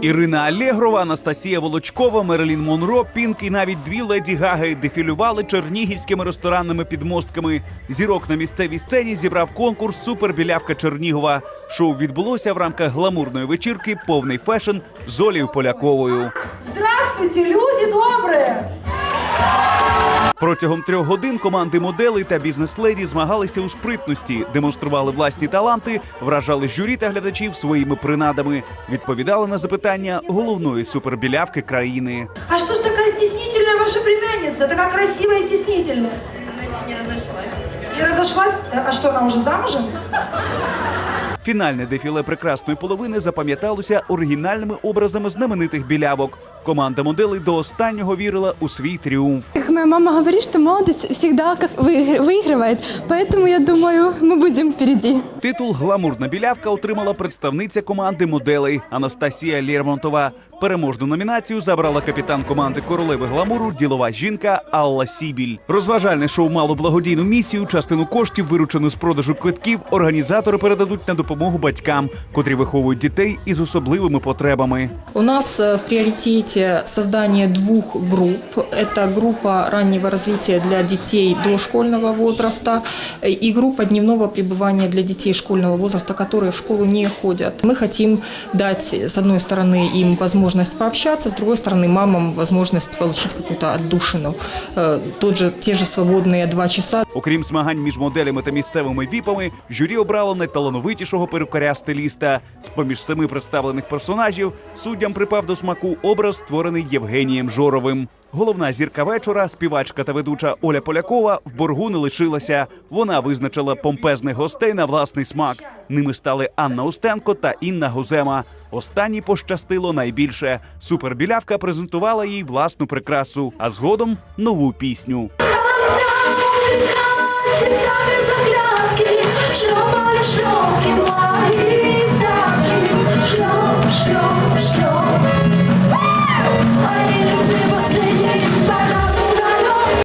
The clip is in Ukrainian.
Ірина Алєгрова, Анастасія Волочкова, Мерелін Монро, Пінк і навіть дві леді Гаги дефілювали чернігівськими ресторанними підмостками. Зірок на місцевій сцені зібрав конкурс Супербілявка Чернігова. Шоу відбулося в рамках гламурної вечірки Повний фешн з Олею Поляковою. Здравствуйте, люди добрые! Протягом трьох годин команди моделей та бізнес-леді змагалися у спритності, демонстрували власні таланти, вражали журі та глядачів своїми принадами, відповідали на запитання головної супербілявки країни. А что ж такая стеснительная ваша племянница? Такая красивая и стеснительная. Она еще не разошлась? А что, она уже замужем? Фінальне дефіле прекрасної половини запам'яталося оригінальними образами знаменитих білявок. Команда моделей до останнього вірила у свій тріумф. Как моя мама говорит, что молодость всегда как выигр- выигрывает, поэтому я думаю, мы будем впереди. Титул Гламурна білявка отримала представниця команди моделей Анастасія Лєрмонтова. Переможну номінацію забрала капітан команди королеви гламуру ділова жінка Алла Сібіль. Розважальне шоу мало благодійну місію. Частину коштів, виручену з продажу квитків, організатори передадуть на допомогу батькам, котрі виховують дітей із особливими потребами. У нас э, в приоритете создание двух групп. Это группа раннего развития для детей дошкольного возраста э, и группа дневного пребывания для детей школьного возраста, которые в школу не ходят. Мы хотим дать, с одной стороны, им возможность пообщаться, с другой стороны, мамам возможность получить какую-то отдушину. Э, Тот же, те же свободные два часа Окрім змагань між моделями та місцевими віпами, журі обрало найталановитішого перукаря-стиліста. З поміж семи представлених персонажів суддям припав до смаку образ, створений Євгенієм Жоровим. Головна зірка вечора, співачка та ведуча Оля Полякова, в боргу не лишилася. Вона визначила помпезних гостей на власний смак. Ними стали Анна Устенко та Інна Гузема. Останній пощастило найбільше. Супербілявка презентувала їй власну прикрасу, а згодом нову пісню.